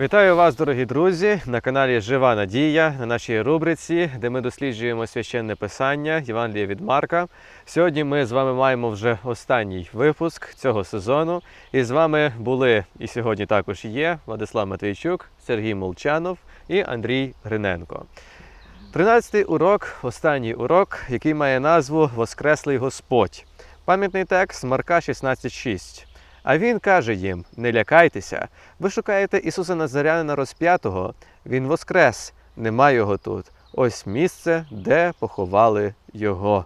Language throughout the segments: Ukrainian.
Вітаю вас, дорогі друзі, на каналі Жива Надія на нашій рубриці, де ми досліджуємо священне писання Євангелія від Марка. Сьогодні ми з вами маємо вже останній випуск цього сезону. І з вами були і сьогодні також є Владислав Матвійчук, Сергій Молчанов і Андрій Гриненко. Тринадцятий урок, останній урок, який має назву Воскреслий Господь. Пам'ятний текст Марка 16.6. А він каже їм: Не лякайтеся, ви шукаєте Ісуса Назарянина розп'ятого, Він воскрес, нема його тут. Ось місце, де поховали його.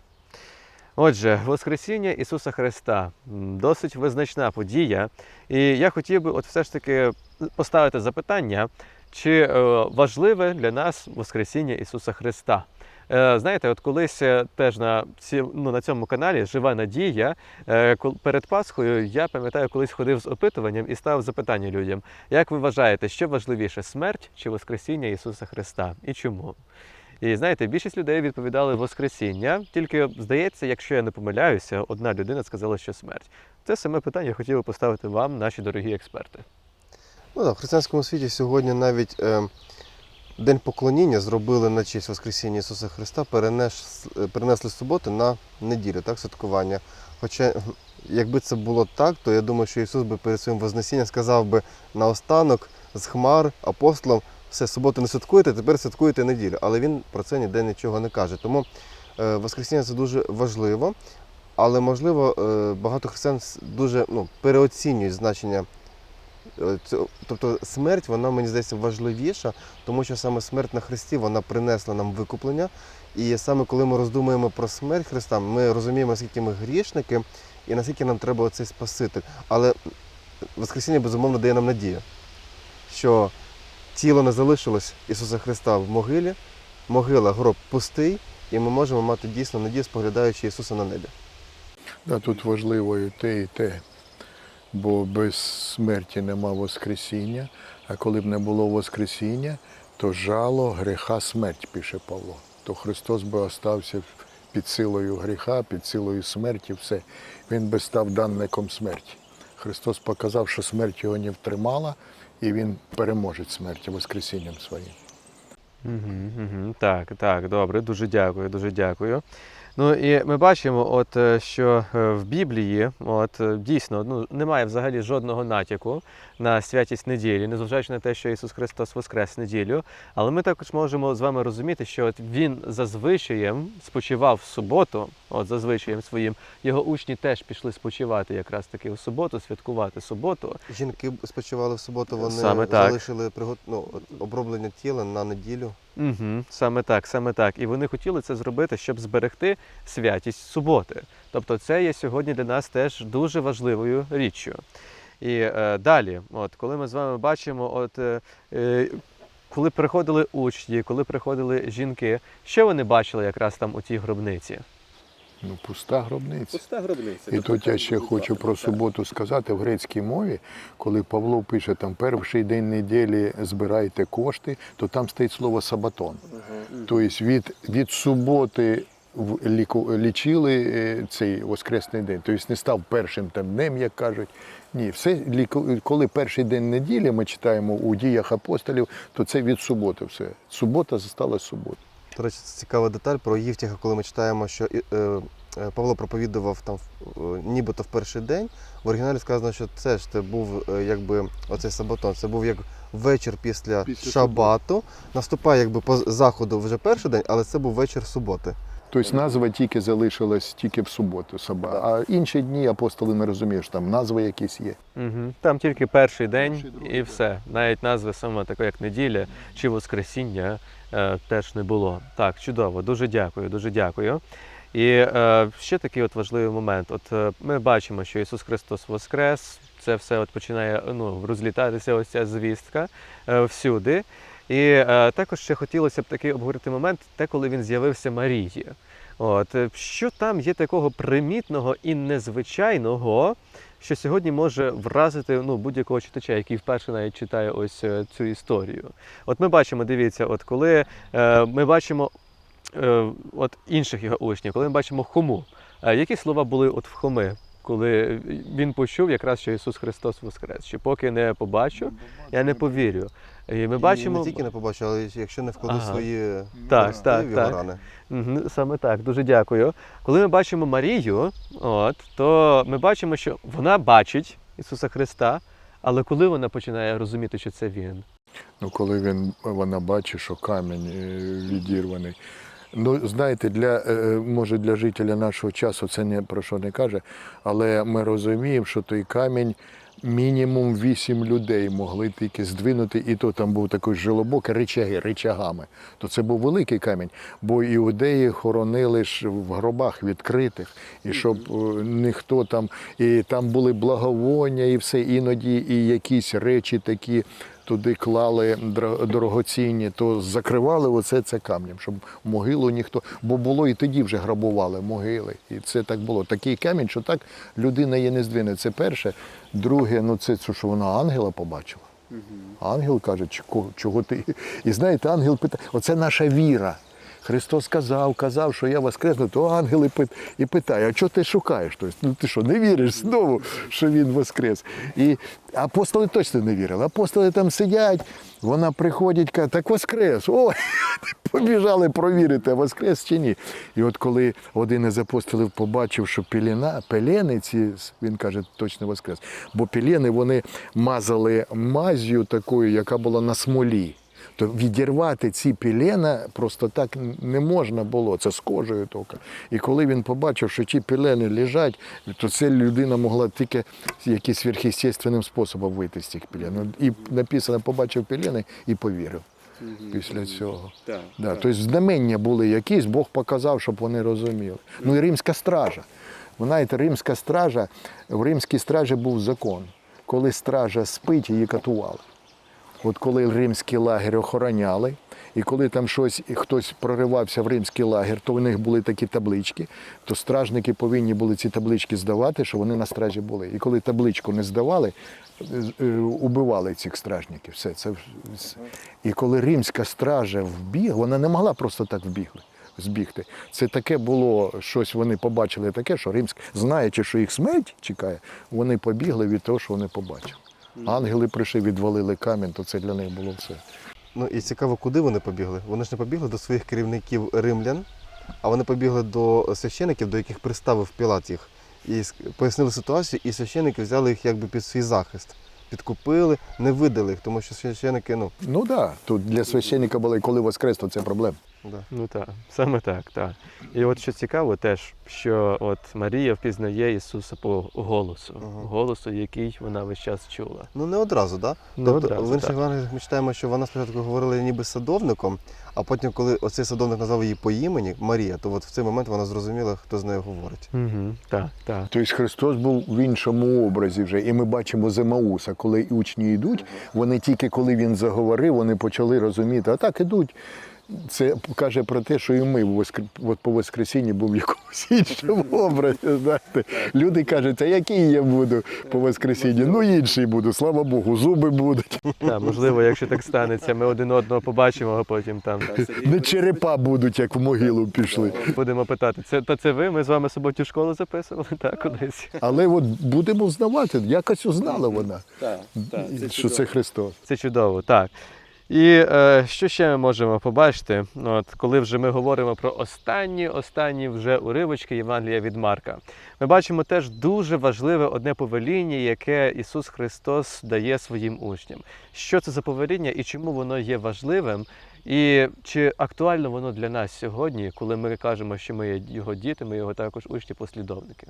Отже, Воскресіння Ісуса Христа досить визначна подія. І я хотів би от все ж таки поставити запитання, чи е, важливе для нас Воскресіння Ісуса Христа. Е, Знаєте, от колись е, теж на, ці, ну, на цьому каналі Жива Надія е, перед Пасхою я пам'ятаю, колись ходив з опитуванням і ставив запитання людям: як ви вважаєте, що важливіше смерть чи Воскресіння Ісуса Христа? І чому? І знаєте, більшість людей відповідали Воскресіння, тільки здається, якщо я не помиляюся, одна людина сказала, що смерть. Це саме питання я хотів би поставити вам, наші дорогі експерти. Ну так, в християнському світі сьогодні навіть е, День поклоніння зробили на честь Воскресіння Ісуса Христа, е, перенесли з суботи на неділю, так, святкування. Хоча, якби це було так, то я думаю, що Ісус би перед своїм Вознесінням сказав би наостанок з хмар апостолам, все, суботу не святкуєте, тепер святкуєте неділю. Але він про це ніде нічого не каже. Тому е, Воскресіння це дуже важливо, але можливо е, багато християн дуже ну, переоцінюють значення Тобто смерть, вона мені здається важливіша, тому що саме смерть на Христі вона принесла нам викуплення. І саме коли ми роздумуємо про смерть Христа, ми розуміємо, наскільки ми грішники і наскільки нам треба оцей Спаситель. Але Воскресіння, безумовно, дає нам надію, що тіло не залишилось Ісуса Христа в могилі, могила, гроб пустий, і ми можемо мати дійсно надію, споглядаючи Ісуса на небі. Да, тут важливо і те, і те. Бо без смерті нема Воскресіння, а коли б не було Воскресіння, то жало гріха смерть, пише Павло. То Христос би остався під силою гріха, під силою смерті, все. Він би став данником смерті. Христос показав, що смерть його не втримала, і він переможе смерті Воскресінням своїм. Угу, угу. Так, так, добре, дуже дякую, дуже дякую. Ну і ми бачимо, от е, що е, в Біблії, от е, дійсно, ну немає взагалі жодного натяку на святість неділі, незважаючи на те, що Ісус Христос воскрес неділю. Але ми також можемо з вами розуміти, що от Він за звичаєм спочивав в суботу, от за звичаєм своїм, його учні теж пішли спочивати якраз таки у суботу, святкувати суботу. Жінки спочивали в суботу, вони Саме так. залишили пригот... ну, оброблення тіла на неділю. Угу, саме так, саме так. І вони хотіли це зробити, щоб зберегти святість суботи. Тобто, це є сьогодні для нас теж дуже важливою річчю. І е, далі, от коли ми з вами бачимо, от е, е, коли приходили учні, коли приходили жінки, що вони бачили якраз там у тій гробниці? Ну, пуста гробниця. гробниця. І тут я ще хочу про суботу сказати в грецькій мові, коли Павло пише там перший день неділі збирайте кошти, то там стоїть слово сабатон. Тобто від, від суботи лічили е, цей воскресний день. Тобто не став першим там днем, як кажуть. Ні, все коли перший день неділі ми читаємо у діях апостолів, то це від суботи все. Субота зосталась субота. До речі, це цікава деталь про Євтіха, коли ми читаємо, що е, е, Павло проповідував там е, нібито в перший день. В оригіналі сказано, що це ж це був е, якби оцей сабатон. Це був як вечір після, Після шабату. Наступає якби по заходу вже перший день, але це був вечір суботи. Тобто назва тільки залишилась тільки в суботу, саба. Да. а інші дні апостоли не розуміють, що там назви якісь є. Угу. Там тільки перший день і все. Навіть назви саме такої, як неділя чи Воскресіння, е, теж не було. Так, чудово, дуже дякую, дуже дякую. І е, ще такий от важливий момент. От е, ми бачимо, що Ісус Христос Воскрес, це все от починає ну, розлітатися, ось ця звістка е, всюди. І е, також ще хотілося б такий обговорити момент, те, коли він з'явився Марії. От, е, що там є такого примітного і незвичайного, що сьогодні може вразити ну, будь-якого читача, який вперше навіть читає ось е, цю історію. От ми бачимо, дивіться, от коли е, ми бачимо е, от інших його учнів, коли ми бачимо Хому, е, які слова були от в Хоми? Коли він почув якраз, що Ісус Христос воскрес. Що поки не побачу, я не повірю. І ми І бачимо не тільки не побачу, але якщо не вкладу Ага. свої Так, так, так. рани. Саме так, дуже дякую. Коли ми бачимо Марію, от, то ми бачимо, що вона бачить Ісуса Христа, але коли вона починає розуміти, що це він? Ну, коли він, вона бачить, що камінь е, відірваний. Ну, знаєте, для, е, може для жителя нашого часу це не про що не каже, але ми розуміємо, що той камінь мінімум вісім людей могли тільки здвинути, і то там був такий жилобок, ричаги, ричагами. То це був великий камінь, бо іудеї хоронили ж в гробах відкритих, і щоб е, ніхто там, і там були благовоння, і все іноді, і якісь речі такі туди клали дорогоцінні, то закривали оце це камнем, щоб могилу ніхто. Бо було і тоді вже грабували могили. І це так було. Такий камінь, що так людина її не здвине. Це перше. Друге, ну це що вона ангела побачила. Ангел каже, «Чого- чого ти? І знаєте, ангел питає, оце наша віра. Христос казав, казав, що я воскресну, то ангел і пит- і питає, а чого ти шукаєш? Тобто, ну ти що, не віриш знову, що він воскрес? І апостоли точно не вірили. Апостоли там сидять, вона приходить, каже, так воскрес. Ой, побіжали провірити, воскрес чи ні. І от коли один із апостолів побачив, що пелена, пелениці, він каже, точно воскрес. Бо пелени вони мазали мазю такою, яка була на смолі. То відірвати ці пілена просто так не можна було, це з кожею тільки. І коли він побачив, що ті пілени лежать, то це людина могла тільки якимось сверхъестественним способом вийти з цих пілен. І написано, побачив пілени і повірив після цього. Так, Да, тобто знамення були якісь, Бог показав, щоб вони розуміли. Ну і римська стража. Ви знаєте, римська стража, в римській стражі був закон. Коли стража спить, її катували. От коли римський лагерь охороняли, і коли там щось хтось проривався в римський лагер, то в них були такі таблички, то стражники повинні були ці таблички здавати, що вони на стражі були. І коли табличку не здавали, е, е, убивали цих стражників. Все, це. І коли римська стража вбігла, вона не могла просто так вбігли. Збігти. Це таке було, щось вони побачили таке, що римська, знаючи, що їх смерть чекає, вони побігли від того, що вони побачили. Ангели прийшли, відвалили камінь, то це для них було все. Ну і цікаво, куди вони побігли. Вони ж не побігли до своїх керівників римлян, а вони побігли до священиків, до яких приставив Пілат їх. І пояснили ситуацію, і священики взяли їх якби під свій захист. Підкупили, не видали їх, тому що священики, ну, Ну так, да, тут для священника було, і коли воскрес, то це проблема. Да. Ну так, саме так, так. І от що цікаво, теж, що от Марія впізнає Ісуса по голосу, Ага. голосу, який вона весь час чула. Ну не одразу, так? Не тобто, одразу, в інших так. Євангеліях ми читаємо, що вона спочатку говорила ніби з садовником, а потім, коли оцей садовник назвав її по імені Марія, то от в цей момент вона зрозуміла, хто з нею говорить. Угу, так, так. Тобто Христос був в іншому образі вже. І ми бачимо Земауса, коли учні йдуть, вони тільки коли він заговорив, вони почали розуміти, а так ідуть. Це каже про те, що і ми в воскр... от по Воскресінні був в якомусь іншому образі. Знаєте. Люди кажуть, а який я буду по Воскресінні? Ну інший буду, слава Богу, зуби будуть. Так, можливо, якщо так станеться, ми один одного побачимо, а потім там Не черепа будуть, як в могилу пішли. будемо питати, це та це ви? Ми з вами суботню школу записували, так, кудись. Але от будемо знавати, якось узнала вона, що це Христос. Це чудово, так. І е, що ще ми можемо побачити, от, коли вже ми говоримо про останні, останні вже уривочки Євангелія від Марка. Ми бачимо теж дуже важливе одне повеління, яке Ісус Христос дає своїм учням. Що це за повеління і чому воно є важливим, і чи актуально воно для нас сьогодні, коли ми кажемо, що ми його діти, ми його також учні послідовники.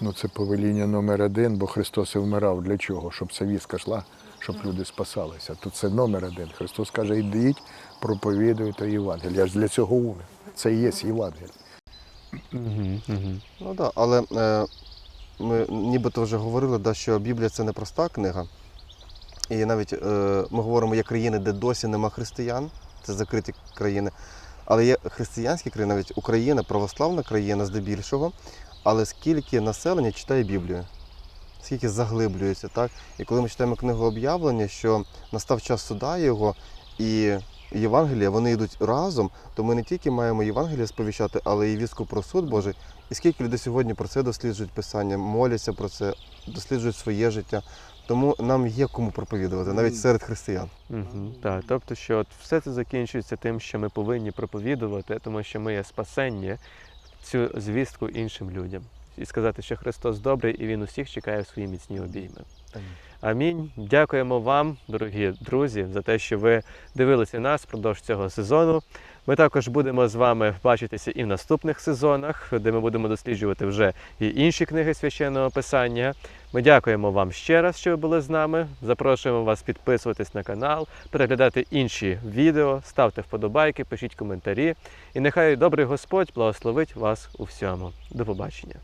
Ну, це повеління номер один, бо Христос і вмирав для чого? Щоб ця віска йшла, щоб люди спасалися. Тут це номер один. Христос каже, йдіть, проповідуйте Євангеліє. Я ж для цього умер. Це і є Євангеліє. Ну так, але е, ми нібито вже говорили, да, що Біблія це не проста книга. І навіть е, ми говоримо, є країни, де досі нема християн, це закриті країни. Але є християнські країни, навіть Україна, православна країна здебільшого. Але скільки населення читає Біблію, скільки заглиблюється, так? І коли ми читаємо книгу об'явлення, що настав час суда його, і Євангелія, вони йдуть разом, то ми не тільки маємо Євангелія сповіщати, але і вістку про суд Божий. І скільки людей сьогодні про це досліджують Писання, моляться про це, досліджують своє життя. Тому нам є кому проповідувати, навіть серед християн. Угу, так, тобто, що от все це закінчується тим, що ми повинні проповідувати, тому що ми є спасення цю звістку іншим людям. І сказати, що Христос добрий і Він усіх чекає в свої міцні обійми. Амінь. Дякуємо вам, дорогі друзі, за те, що ви дивилися нас впродовж цього сезону. Ми також будемо з вами бачитися і в наступних сезонах, де ми будемо досліджувати вже і інші книги священного писання. Ми дякуємо вам ще раз, що ви були з нами. Запрошуємо вас підписуватись на канал, переглядати інші відео, ставте вподобайки, пишіть коментарі. І нехай добрий Господь благословить вас у всьому. До побачення.